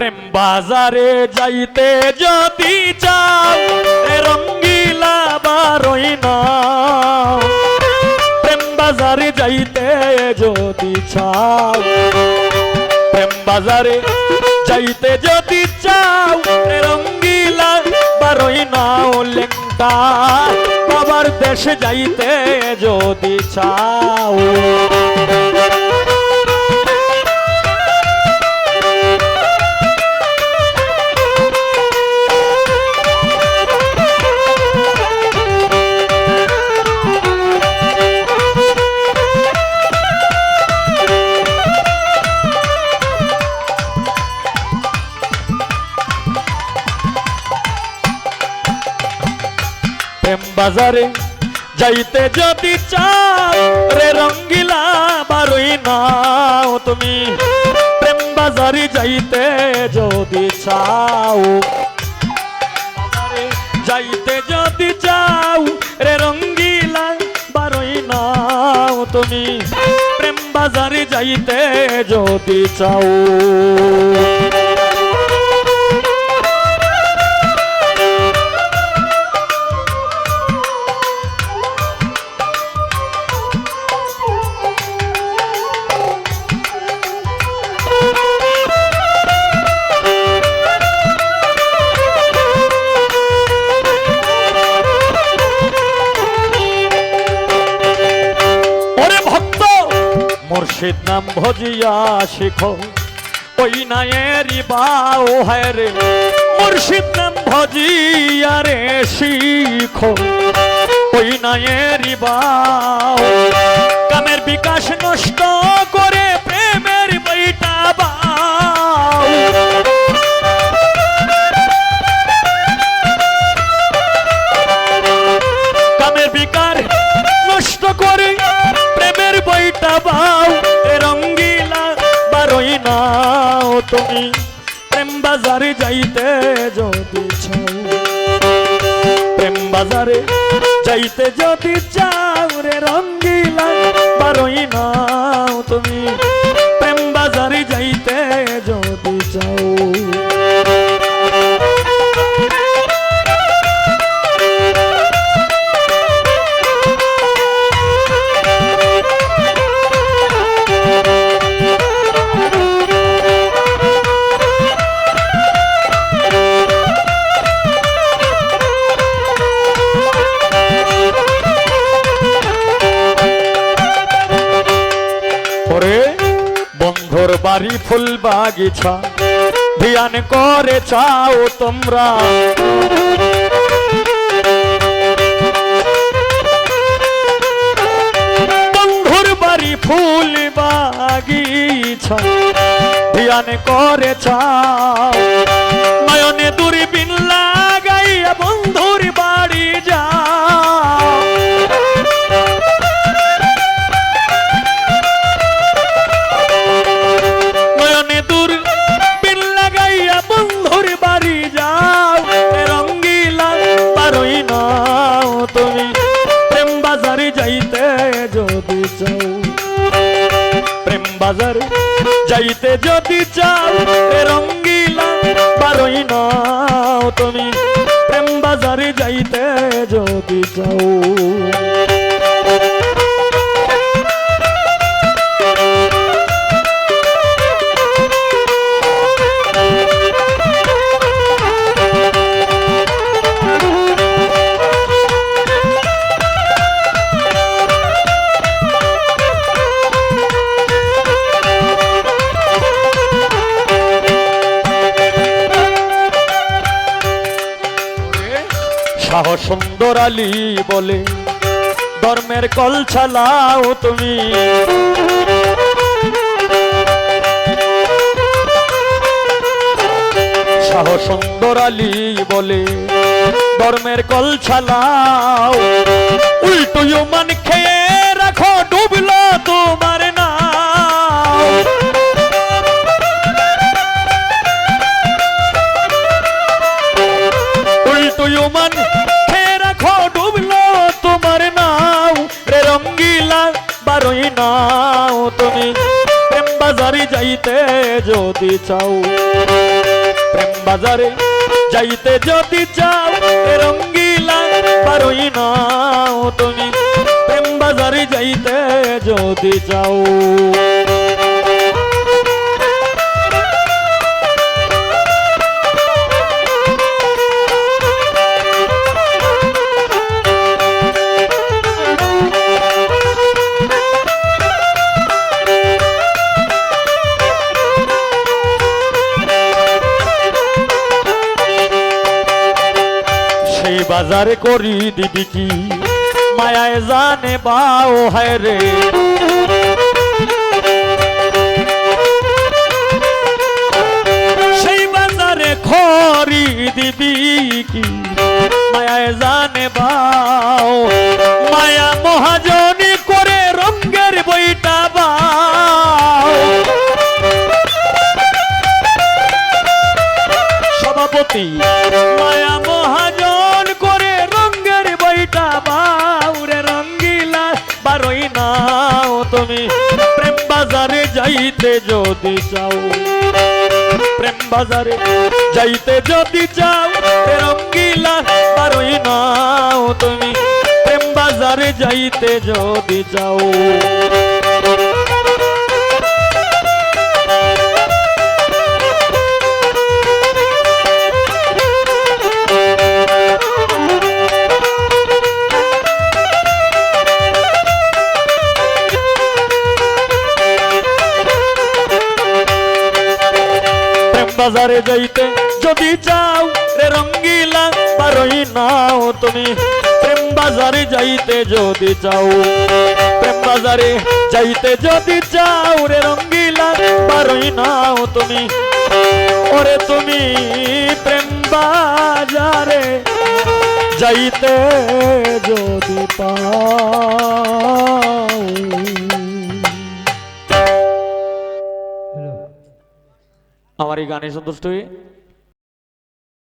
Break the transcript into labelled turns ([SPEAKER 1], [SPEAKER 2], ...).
[SPEAKER 1] প্রেম বাজারে যাইতে যদি চাও রঙ্গিলা বারই না প্রেম বাজারে যাইতে যদি চাও, প্রেম বাজারে যাইতে যদি চাও রঙ্গিলা বারই নাও লেঙ্কা বাবার দেশে যাইতে যদি চাও। বাজারে, যাইতে যদি চাও, রে রঙ্গিলা বারুই নাও তুমি। প্রেম বাজারে যাইতে যদি চাও, যাইতে যদি চাও, রে রঙ্গিলা বারুই নাও তুমি। প্রেম বাজারে যাইতে যদি চাও। মুর্শিদ নাম ভজিয়া শিখো। ওই নায়েরি বাও হায় রে, মুর্শিদ নাম ভজিয়া রে শিখো। ওই নায়েরি বাও, কামের বিকাশ নষ্ট করে তুমি প্রেম বাজারে যাইতে যদি চাও। প্রেম বাজারে যাইতে যদি চাও রে রঙ্গিলা বন্ধুর বাড়ি ফুল বাগিছা। ধ্যান করে চাও তোমরা। বন্ধুর বাড়ি ফুল বাগিছা। ধ্যান করে চাও। নয়নে দূরবীন লাগাইয়া বন্ধুর যদি চাও। প্রেম বাজার যাইতে যদি চাও রঙ্গিলা পারই নাও তুমি। প্রেম বাজারে যাইতে যদি চাও। শাহ সুন্দর আলী বলে, ধর্মের কল ছালাও তুমি। শাহ সুন্দর আলী বলে, ধর্মের কল ছালাও উল্টো মান খেয়ে রাখো, ডুবলো তোমার না যাইতে যদি চাও। প্রেম বাজারে যাইতে যদি চাও রঙ্গিলা পারই নাও তুমি। প্রেম বাজারে যাইতে যদি চাও। বাজারে করি দিবি কি? মায়ায় জানে বাও, হায় রে। সেই বাজারে খরি দিবি কি? মায়ায় জানে বাও। মায়া মহাজনী করে রঙ্গের বইটা বাও। সভাপতি নাও তুমি। প্রেম বাজারে যাইতে যদি চাও। প্রেম বাজারে যাইতে যদি চাও রঙ্গিলা পারই নাও তুমি। প্রেম বাজারে যাইতে যদি চাও। বাজারে যাইতে যদি চাও, রে রঙ্গিলা পারই নাও তুমি। প্রেম বাজারে যাইতে যদি চাও, প্রেম বাজারে যাইতে যদি চাও, রে রঙ্গিলা পারই নাও তুমি। ওরে তুমি প্রেম বাজারে যাইতে যদি পাও। আমার এই গানে সন্তুষ্ট হয়ে